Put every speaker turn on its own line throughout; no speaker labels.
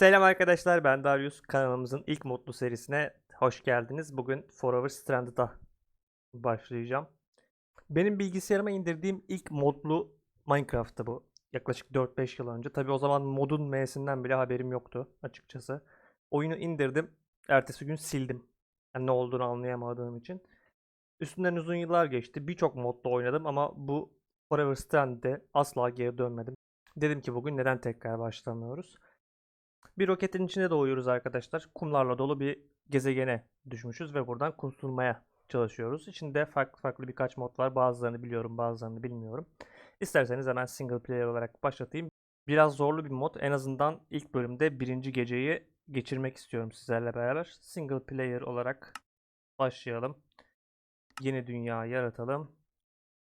Selam arkadaşlar ben Darius. Kanalımızın ilk modlu serisine hoş geldiniz. Bugün Forever Stranded'a başlayacağım. Benim bilgisayarıma indirdiğim ilk modlu Minecraft'tı bu. Yaklaşık 4-5 yıl önce. Tabi o zaman modun M'sinden bile haberim yoktu açıkçası. Oyunu indirdim. Ertesi gün sildim. Yani ne olduğunu anlayamadığım için. Üstünden uzun yıllar geçti. Birçok modda oynadım ama bu Forever Stranded'e asla geri dönmedim. Dedim ki bugün neden tekrar başlamıyoruz? Bir roketin içine doğuyoruz arkadaşlar. Kumlarla dolu bir gezegene düşmüşüz ve buradan kurtulmaya çalışıyoruz. İçinde farklı farklı birkaç mod var. Bazılarını biliyorum, bazılarını bilmiyorum. İsterseniz hemen single player olarak başlatayım. Biraz zorlu bir mod. En azından ilk bölümde birinci geceyi geçirmek istiyorum sizlerle beraber. Single player olarak başlayalım. Yeni dünya yaratalım.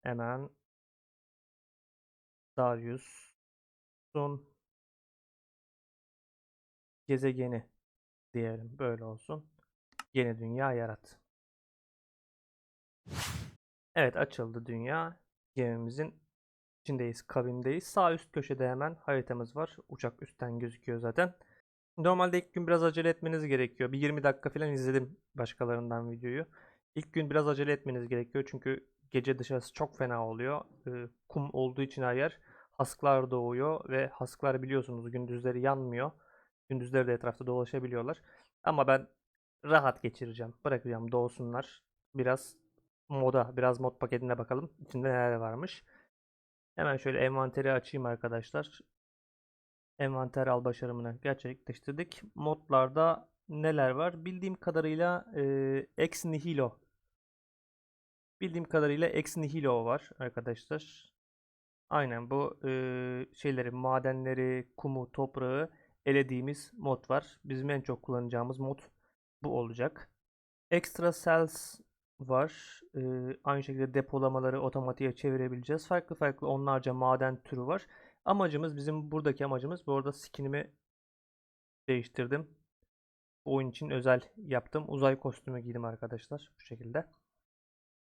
Hemen Darius Sun gezegeni diyelim. Böyle olsun. Yeni dünya yarat. Evet açıldı dünya. Gemimizin içindeyiz, kabindeyiz. Sağ üst köşede hemen haritamız var. Uçak üstten gözüküyor zaten. Normalde ilk gün biraz acele etmeniz gerekiyor. Bir 20 dakika falan izledim başkalarından videoyu. İlk gün biraz acele etmeniz gerekiyor çünkü gece dışarısı çok fena oluyor. Kum olduğu için her yer hasklar doğuyor ve hasklar biliyorsunuz gündüzleri yanmıyor. Gündüzleri de etrafta dolaşabiliyorlar. Ama ben rahat geçireceğim. Bırakacağım doğsunlar. Biraz moda, biraz mod paketine bakalım. İçinde neler varmış. Hemen şöyle envanteri açayım arkadaşlar. Envanter al başarımını gerçekleştirdik. Modlarda neler var? Bildiğim kadarıyla e, Ex Nihilo. Bildiğim kadarıyla Ex Nihilo var arkadaşlar. Aynen bu e, şeyleri, madenleri, kumu, toprağı elediğimiz mod var. Bizim en çok kullanacağımız mod bu olacak. Extra Cells var. Ee, aynı şekilde depolamaları otomatiğe çevirebileceğiz. Farklı farklı onlarca maden türü var. Amacımız bizim buradaki amacımız bu arada skinimi değiştirdim. Bu oyun için özel yaptım. Uzay kostümü giydim arkadaşlar bu şekilde.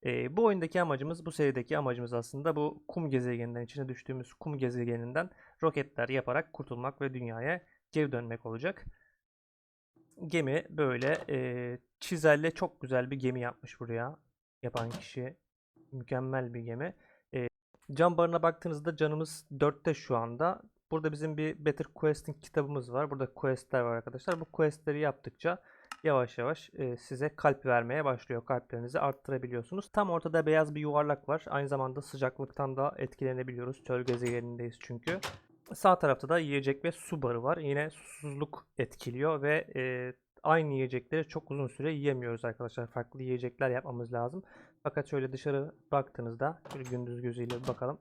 Ee, bu oyundaki amacımız, bu serideki amacımız aslında bu kum gezegeninden, içine düştüğümüz kum gezegeninden roketler yaparak kurtulmak ve dünyaya geri dönmek olacak. Gemi böyle e, çizelle çok güzel bir gemi yapmış buraya. Yapan kişi mükemmel bir gemi. E, can barına baktığınızda canımız 4'te şu anda. Burada bizim bir Better Questing kitabımız var. Burada questler var arkadaşlar. Bu questleri yaptıkça yavaş yavaş e, size kalp vermeye başlıyor. Kalplerinizi arttırabiliyorsunuz. Tam ortada beyaz bir yuvarlak var. Aynı zamanda sıcaklıktan da etkilenebiliyoruz. Çöl gezegenindeyiz çünkü. Sağ tarafta da yiyecek ve su barı var. Yine susuzluk etkiliyor ve e, aynı yiyecekleri çok uzun süre yiyemiyoruz arkadaşlar. Farklı yiyecekler yapmamız lazım. Fakat şöyle dışarı baktığınızda şöyle gündüz gözüyle bakalım.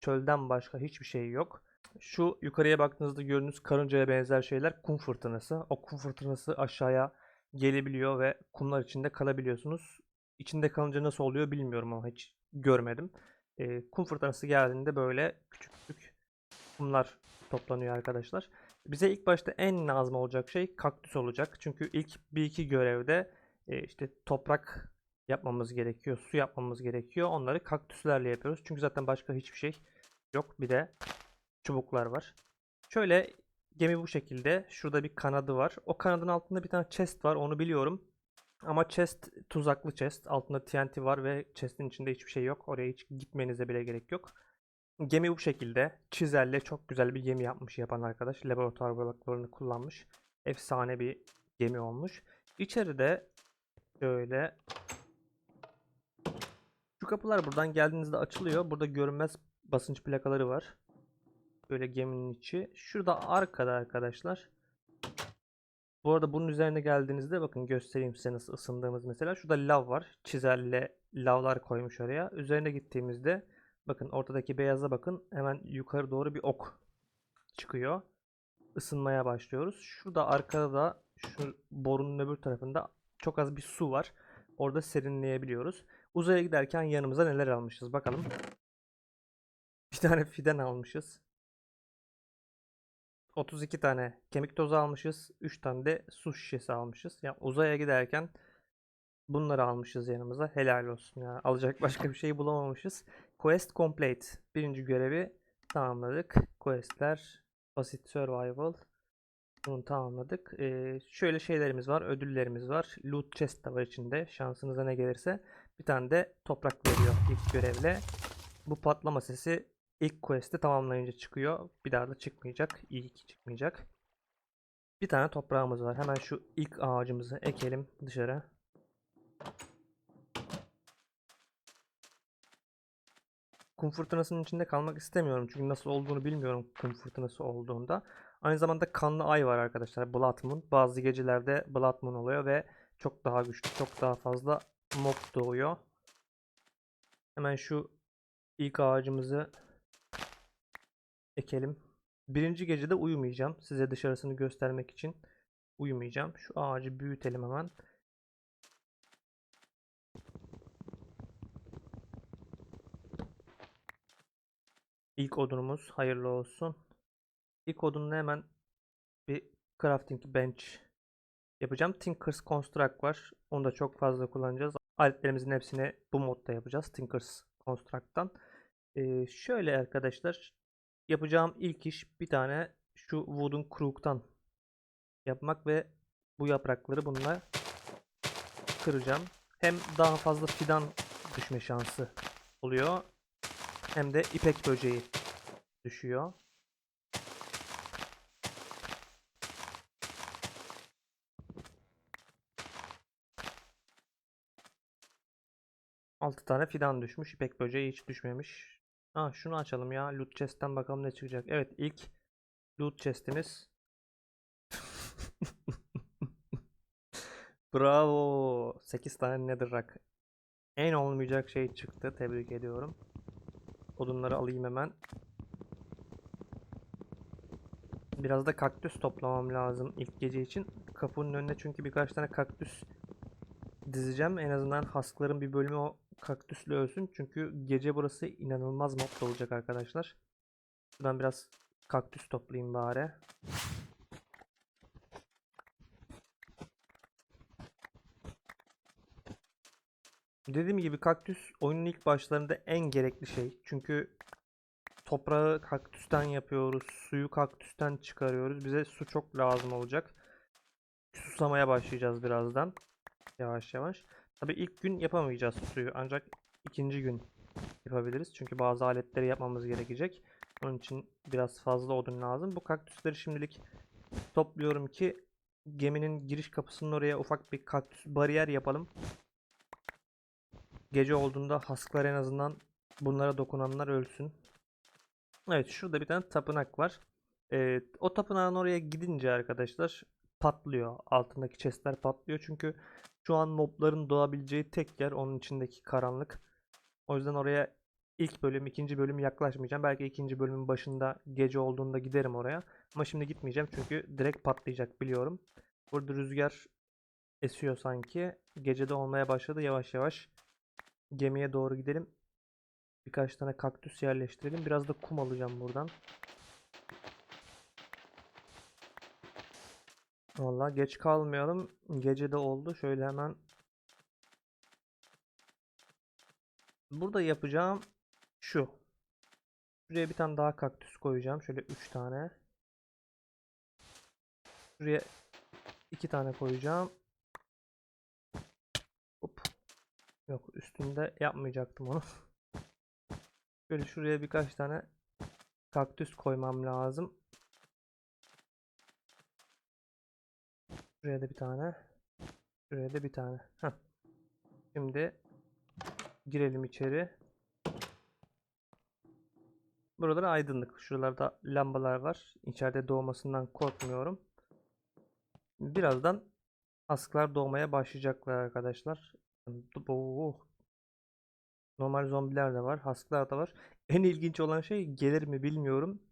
Çölden başka hiçbir şey yok. Şu yukarıya baktığınızda gördüğünüz karıncaya benzer şeyler kum fırtınası. O kum fırtınası aşağıya gelebiliyor ve kumlar içinde kalabiliyorsunuz. İçinde kalınca nasıl oluyor bilmiyorum ama hiç görmedim. E, kum fırtınası geldiğinde böyle küçük küçük kumlar toplanıyor arkadaşlar. Bize ilk başta en lazım olacak şey kaktüs olacak. Çünkü ilk bir iki görevde e, işte toprak yapmamız gerekiyor, su yapmamız gerekiyor. Onları kaktüslerle yapıyoruz. Çünkü zaten başka hiçbir şey yok. Bir de çubuklar var. Şöyle gemi bu şekilde. Şurada bir kanadı var. O kanadın altında bir tane chest var. Onu biliyorum. Ama chest tuzaklı chest. Altında TNT var ve chest'in içinde hiçbir şey yok. Oraya hiç gitmenize bile gerek yok. Gemi bu şekilde. Çizelle çok güzel bir gemi yapmış yapan arkadaş. Laboratuvar bloklarını kullanmış. Efsane bir gemi olmuş. İçeride şöyle şu kapılar buradan geldiğinizde açılıyor. Burada görünmez basınç plakaları var. Böyle geminin içi. Şurada arkada arkadaşlar. Bu arada bunun üzerine geldiğinizde bakın göstereyim size nasıl ısındığımız mesela. Şurada lav var. Çizelle lavlar koymuş oraya. Üzerine gittiğimizde Bakın ortadaki beyaza bakın. Hemen yukarı doğru bir ok çıkıyor. Isınmaya başlıyoruz. Şurada arkada da şu borunun öbür tarafında çok az bir su var. Orada serinleyebiliyoruz. Uzaya giderken yanımıza neler almışız bakalım. Bir tane fiden almışız. 32 tane kemik tozu almışız. 3 tane de su şişesi almışız. Yani uzaya giderken bunları almışız yanımıza. Helal olsun ya. Alacak başka bir şey bulamamışız. Quest complete. Birinci görevi tamamladık. Questler, basit survival. Bunu tamamladık. Ee, şöyle şeylerimiz var. Ödüllerimiz var. Loot chest de var içinde. Şansınıza ne gelirse. Bir tane de toprak veriyor ilk görevle. Bu patlama sesi ilk quest'i tamamlayınca çıkıyor. Bir daha da çıkmayacak. İyi ki çıkmayacak. Bir tane toprağımız var. Hemen şu ilk ağacımızı ekelim dışarı. Kum fırtınasının içinde kalmak istemiyorum. Çünkü nasıl olduğunu bilmiyorum kum fırtınası olduğunda. Aynı zamanda kanlı ay var arkadaşlar. Blood Moon. Bazı gecelerde Blood Moon oluyor ve çok daha güçlü, çok daha fazla mob doğuyor. Hemen şu ilk ağacımızı ekelim. Birinci gecede uyumayacağım. Size dışarısını göstermek için uyumayacağım. Şu ağacı büyütelim hemen. İlk odunumuz hayırlı olsun. İlk odunla hemen bir crafting bench yapacağım. Tinker's Construct var. Onu da çok fazla kullanacağız. Aletlerimizin hepsini bu modda yapacağız. Tinker's Construct'tan. Ee, şöyle arkadaşlar yapacağım ilk iş bir tane şu wooden crook'tan yapmak ve bu yaprakları bununla kıracağım. Hem daha fazla fidan düşme şansı oluyor. Hem de ipek böceği düşüyor. Altı tane fidan düşmüş. İpek böceği hiç düşmemiş. Ha şunu açalım ya. Loot chest'ten bakalım ne çıkacak. Evet ilk loot chest'imiz. Bravo. 8 tane netherrack. En olmayacak şey çıktı. Tebrik ediyorum. Odunları alayım hemen. Biraz da kaktüs toplamam lazım ilk gece için. Kapının önüne çünkü birkaç tane kaktüs dizeceğim. En azından haskların bir bölümü o kaktüsle ölsün. Çünkü gece burası inanılmaz mob olacak arkadaşlar. Şuradan biraz kaktüs toplayayım bari. Dediğim gibi kaktüs oyunun ilk başlarında en gerekli şey. Çünkü toprağı kaktüsten yapıyoruz. Suyu kaktüsten çıkarıyoruz. Bize su çok lazım olacak. Susamaya başlayacağız birazdan. Yavaş yavaş. Tabii ilk gün yapamayacağız suyu. Ancak ikinci gün yapabiliriz. Çünkü bazı aletleri yapmamız gerekecek. Onun için biraz fazla odun lazım. Bu kaktüsleri şimdilik topluyorum ki geminin giriş kapısının oraya ufak bir kaktüs bariyer yapalım. Gece olduğunda hasklar en azından bunlara dokunanlar ölsün. Evet şurada bir tane tapınak var. Ee, o tapınağın oraya gidince arkadaşlar patlıyor. Altındaki chestler patlıyor. Çünkü şu an mobların doğabileceği tek yer onun içindeki karanlık. O yüzden oraya ilk bölüm, ikinci bölüm yaklaşmayacağım. Belki ikinci bölümün başında gece olduğunda giderim oraya. Ama şimdi gitmeyeceğim çünkü direkt patlayacak biliyorum. Burada rüzgar esiyor sanki. Gecede olmaya başladı yavaş yavaş. Gemiye doğru gidelim. Birkaç tane kaktüs yerleştirelim. Biraz da kum alacağım buradan. Vallahi geç kalmayalım. Gece de oldu. Şöyle hemen Burada yapacağım şu. Şuraya bir tane daha kaktüs koyacağım. Şöyle 3 tane. Şuraya 2 tane koyacağım. Hop. Yok üstünde yapmayacaktım onu. Şöyle şuraya birkaç tane kaktüs koymam lazım. Şuraya da bir tane. Şuraya da bir tane. Heh. Şimdi girelim içeri. Buralar aydınlık. Şuralarda lambalar var. İçeride doğmasından korkmuyorum. Birazdan asklar doğmaya başlayacaklar arkadaşlar. Oh. Normal zombiler de var. Hasklar da var. En ilginç olan şey gelir mi bilmiyorum.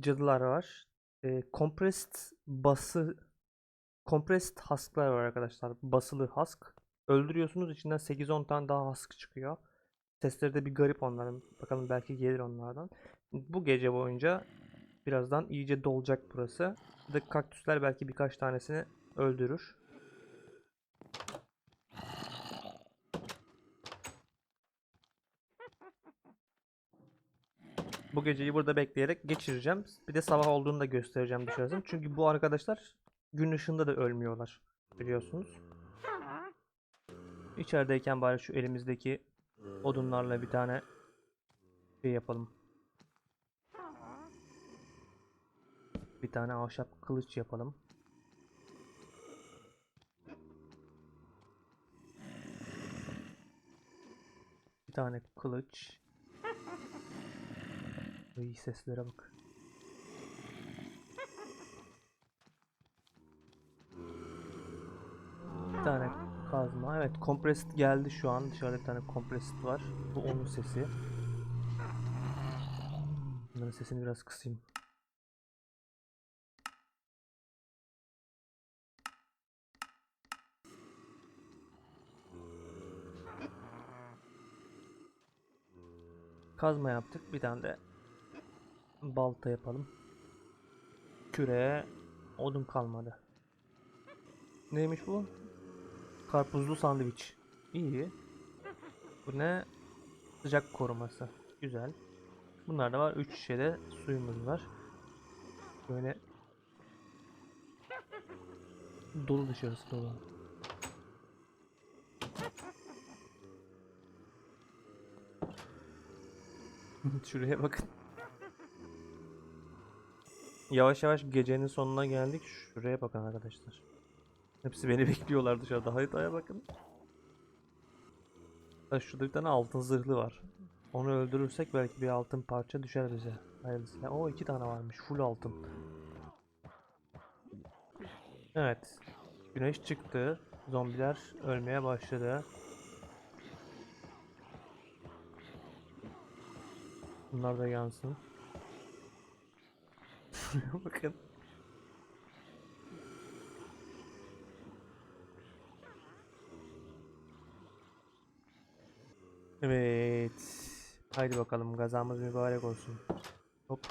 Cadılar var. E, compressed bası compressed husklar var arkadaşlar. Basılı husk. Öldürüyorsunuz içinden 8-10 tane daha husk çıkıyor. Sesleri de bir garip onların. Bakalım belki gelir onlardan. Bu gece boyunca birazdan iyice dolacak burası. Buradaki kaktüsler belki birkaç tanesini öldürür. Bu geceyi burada bekleyerek geçireceğim. Bir de sabah olduğunu da göstereceğim dışarısını. Çünkü bu arkadaşlar gün ışığında da ölmüyorlar. Biliyorsunuz. İçerideyken bari şu elimizdeki odunlarla bir tane şey yapalım. Bir tane ahşap kılıç yapalım. Bir tane kılıç. İyi seslere bak. Bir tane kazma. Evet, kompresit geldi şu an. Dışarıda bir tane kompresit var. Bu onun sesi. Bunların sesini biraz kısayım. Kazma yaptık. Bir tane de balta yapalım. Küre odun kalmadı. Neymiş bu? Karpuzlu sandviç. İyi. Bu ne? Sıcak koruması. Güzel. Bunlar da var. 3 şişe de suyumuz var. Böyle dolu dışarısı dolu. Şuraya bakın. Yavaş yavaş gecenin sonuna geldik. Şuraya bakın arkadaşlar. Hepsi beni bekliyorlar dışarıda. Haritaya bakın. Ha, Şurada bir tane altın zırhlı var. Onu öldürürsek belki bir altın parça düşer bize. Hayırlısı. O iki tane varmış. Full altın. Evet. Güneş çıktı. Zombiler ölmeye başladı. Bunlar da yansın. Şuraya bakın. Evet. Haydi bakalım gazamız mübarek olsun. Hop.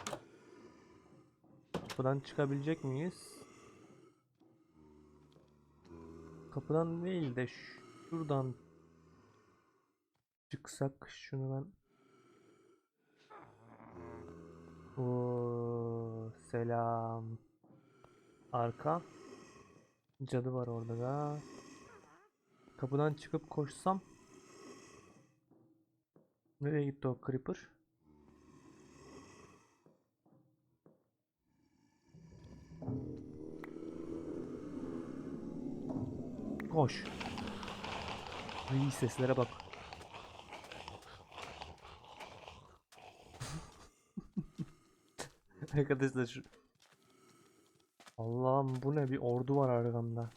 Kapıdan çıkabilecek miyiz? Kapıdan değil de şuradan çıksak şunu ben Oo, selam. Arka. Cadı var orada da. Kapıdan çıkıp koşsam. Nereye gitti o creeper? Koş. İyi seslere bak. Arkadaşlar şu Allah'ım bu ne bir ordu var arkamda.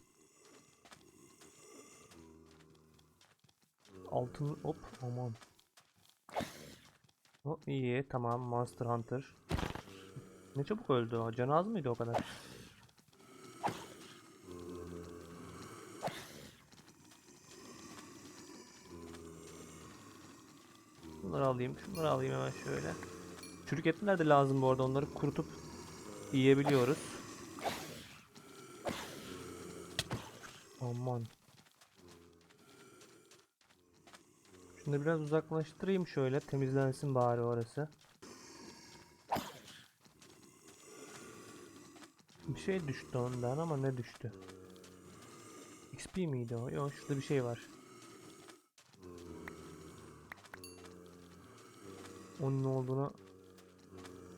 Altın hop aman. O iyi tamam Monster Hunter. Ne çabuk öldü o. Canı az mıydı o kadar? Bunları alayım. Şunları alayım hemen şöyle. Çürük etler de lazım bu arada. Onları kurutup yiyebiliyoruz. Aman. Şunu biraz uzaklaştırayım şöyle. Temizlensin bari orası. Bir şey düştü ondan ama ne düştü? XP miydi o? Yok şurada bir şey var. Onun ne olduğunu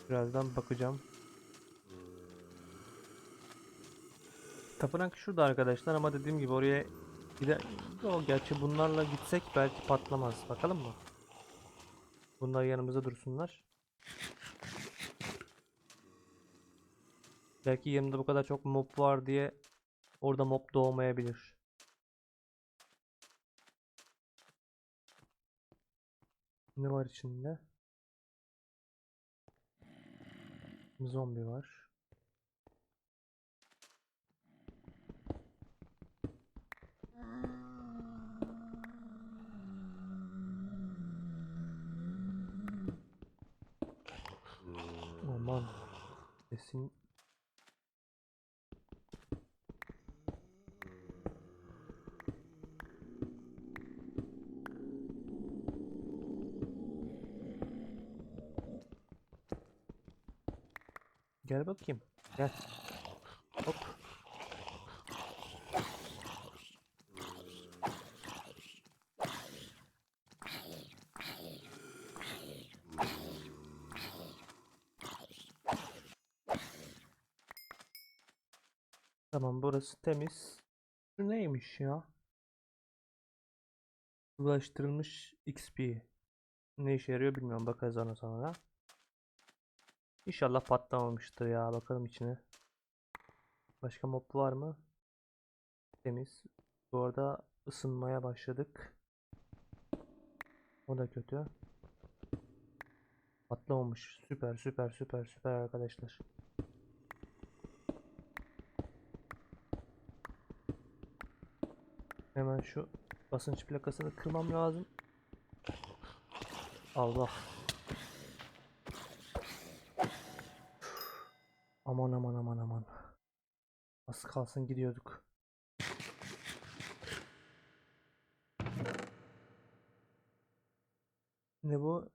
birazdan bakacağım. Tapınak şurada arkadaşlar ama dediğim gibi oraya gide Yo, gerçi bunlarla gitsek belki patlamaz. Bakalım mı? Bunlar yanımızda dursunlar. Belki yanımda bu kadar çok mob var diye orada mob doğmayabilir. Ne var içinde? Zombi var. Aman. Sesin Gel bakayım. Gel. Hop. Tamam burası temiz. Şu neymiş ya? Ulaştırılmış XP. Ne işe yarıyor bilmiyorum. Bakarız ona sonra. İnşallah patlamamıştır ya. Bakalım içine. Başka mob var mı? Temiz. Bu arada ısınmaya başladık. O da kötü. Patlamamış. Süper süper süper süper arkadaşlar. Hemen şu basınç plakasını kırmam lazım. Allah. Aman aman aman aman. Az kalsın gidiyorduk. Ne bu?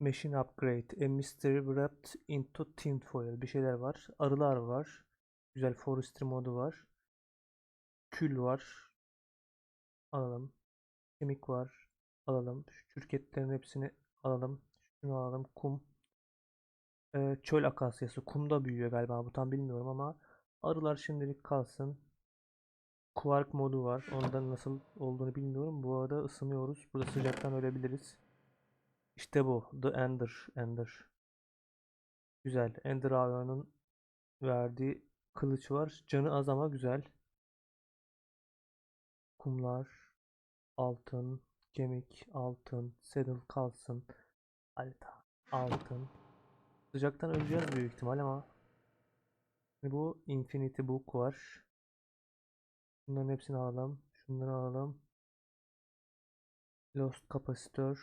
Machine upgrade. A mystery wrapped into tinfoil. Bir şeyler var. Arılar var. Güzel forestry modu var. Kül var. Alalım. Kemik var. Alalım. Şu şirketlerin hepsini alalım. Şunu alalım. Kum. Ee, çöl akasyası. Kumda büyüyor galiba. Bu tam bilmiyorum ama arılar şimdilik kalsın. Quark modu var. Ondan nasıl olduğunu bilmiyorum. Bu arada ısınıyoruz. Burada sıcaktan ölebiliriz. İşte bu. The Ender. Ender. Güzel. Ender ağlarının verdiği kılıç var. Canı az ama güzel. Kumlar. Altın. Kemik. Altın. Saddle kalsın. Alta. Altın. Sıcaktan öleceğiz büyük ihtimal ama bu Infinity Book var. Bunların hepsini alalım. Şunları alalım. Lost kapasitör.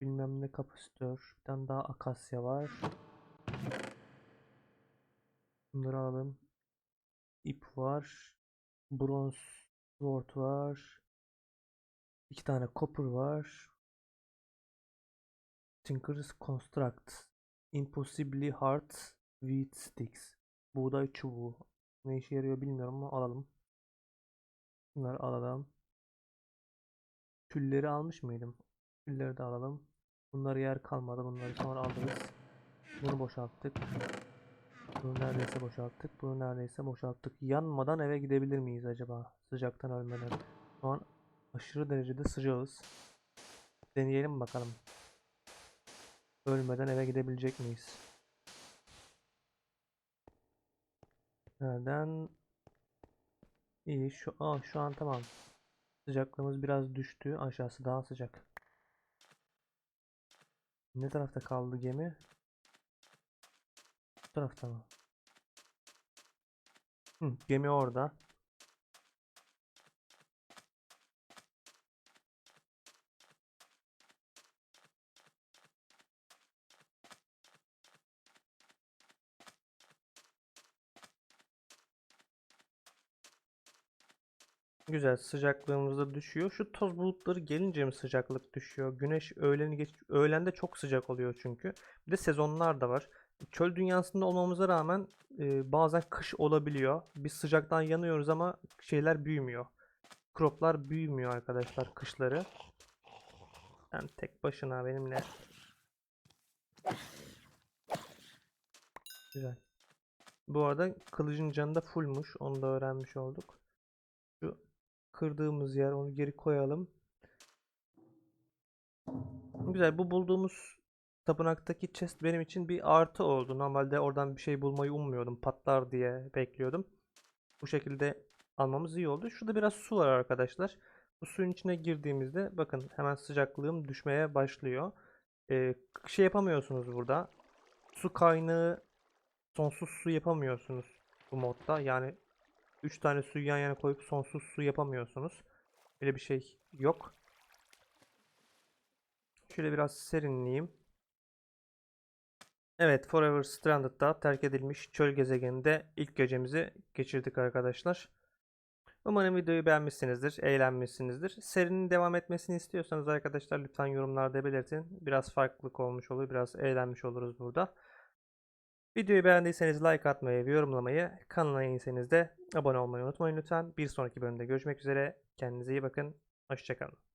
Bilmem ne kapasitör. Bir tane daha akasya var. Bunları alalım. İp var. Bronze sword var. İki tane copper var. Tinker's Construct. Impossibly Hard Wheat Sticks. Buğday çubuğu. Ne işe yarıyor bilmiyorum ama alalım. Bunları alalım. Külleri almış mıydım? Külleri de alalım. Bunları yer kalmadı. Bunları sonra alırız. Bunu boşalttık. Bunu neredeyse boşalttık. Bunu neredeyse boşalttık. Yanmadan eve gidebilir miyiz acaba? Sıcaktan ölmeden. Şu an aşırı derecede sıcağız. Deneyelim bakalım. Ölmeden eve gidebilecek miyiz? Nereden? İyi şu aa, şu an tamam. Sıcaklığımız biraz düştü. Aşağısı daha sıcak. Ne tarafta kaldı gemi? Bu tarafta mı? Hı, gemi orada. Güzel sıcaklığımız da düşüyor. Şu toz bulutları gelince mi sıcaklık düşüyor? Güneş öğleni geç öğlende çok sıcak oluyor çünkü. Bir de sezonlar da var. Çöl dünyasında olmamıza rağmen e, bazen kış olabiliyor. Biz sıcaktan yanıyoruz ama şeyler büyümüyor. Croplar büyümüyor arkadaşlar kışları. Sen tek başına benimle. Güzel. Bu arada kılıcın canı da fullmuş. Onu da öğrenmiş olduk. Kırdığımız yer onu geri koyalım. Güzel bu bulduğumuz tapınaktaki chest benim için bir artı oldu. Normalde oradan bir şey bulmayı ummuyordum. Patlar diye bekliyordum. Bu şekilde almamız iyi oldu. Şurada biraz su var arkadaşlar. Bu suyun içine girdiğimizde bakın hemen sıcaklığım düşmeye başlıyor. Ee, şey yapamıyorsunuz burada. Su kaynağı sonsuz su yapamıyorsunuz bu modda. Yani 3 tane suyu yan yana koyup sonsuz su yapamıyorsunuz. Öyle bir şey yok. Şöyle biraz serinleyeyim. Evet, Forever Stranded'da terk edilmiş çöl gezegeninde ilk gecemizi geçirdik arkadaşlar. Umarım videoyu beğenmişsinizdir, eğlenmişsinizdir. Serinin devam etmesini istiyorsanız arkadaşlar lütfen yorumlarda belirtin. Biraz farklılık olmuş olur, biraz eğlenmiş oluruz burada. Videoyu beğendiyseniz like atmayı ve yorumlamayı, kanala yeniyseniz de abone olmayı unutmayın lütfen. Bir sonraki bölümde görüşmek üzere. Kendinize iyi bakın. Hoşçakalın.